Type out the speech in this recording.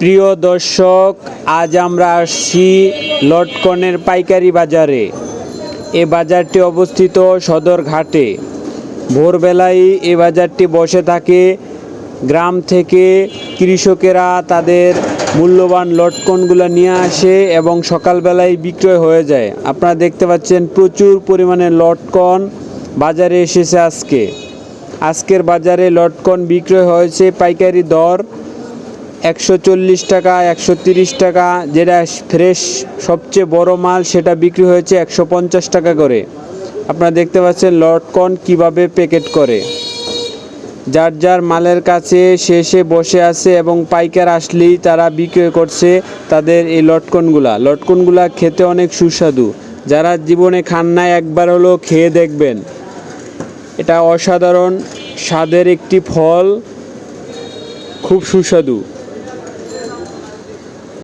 প্রিয় দর্শক, আজ আমরা আসছি লটকনের পাইকারি বাজারে। এ বাজারটি অবস্থিত সদর ঘাটে। ভোরবেলায় এ বাজারটি বসে থাকে। গ্রাম থেকে কৃষকেরা তাদের মূল্যবান লটকনগুলো নিয়ে আসে এবং সকালবেলায় বিক্রয় হয়ে যায়। আপনারা দেখতে পাচ্ছেন প্রচুর পরিমাণে লটকন বাজারে এসেছে আজকে। আজকের বাজারে লটকন বিক্রয় হয়েছে পাইকারি দর একশো চল্লিশ টাকা, একশো তিরিশ টাকা, যেটা ফ্রেশ সবচেয়ে বড় মাল, সেটা বিক্রি হয়েছে একশো পঞ্চাশ টাকা করে। আপনারা দেখতে পাচ্ছেন লটকন কীভাবে প্যাকেট করে। যার যার মালের কাছে শেষে বসে আছে এবং পাইকার আসলেই তারা বিক্রয় করছে তাদের এই লটকনগুলা লটকনগুলা খেতে অনেক সুস্বাদু। যারা জীবনে খান নাই, একবার হলো খেয়ে দেখবেন। এটা অসাধারণ স্বাদের একটি ফল। খুব সুস্বাদু।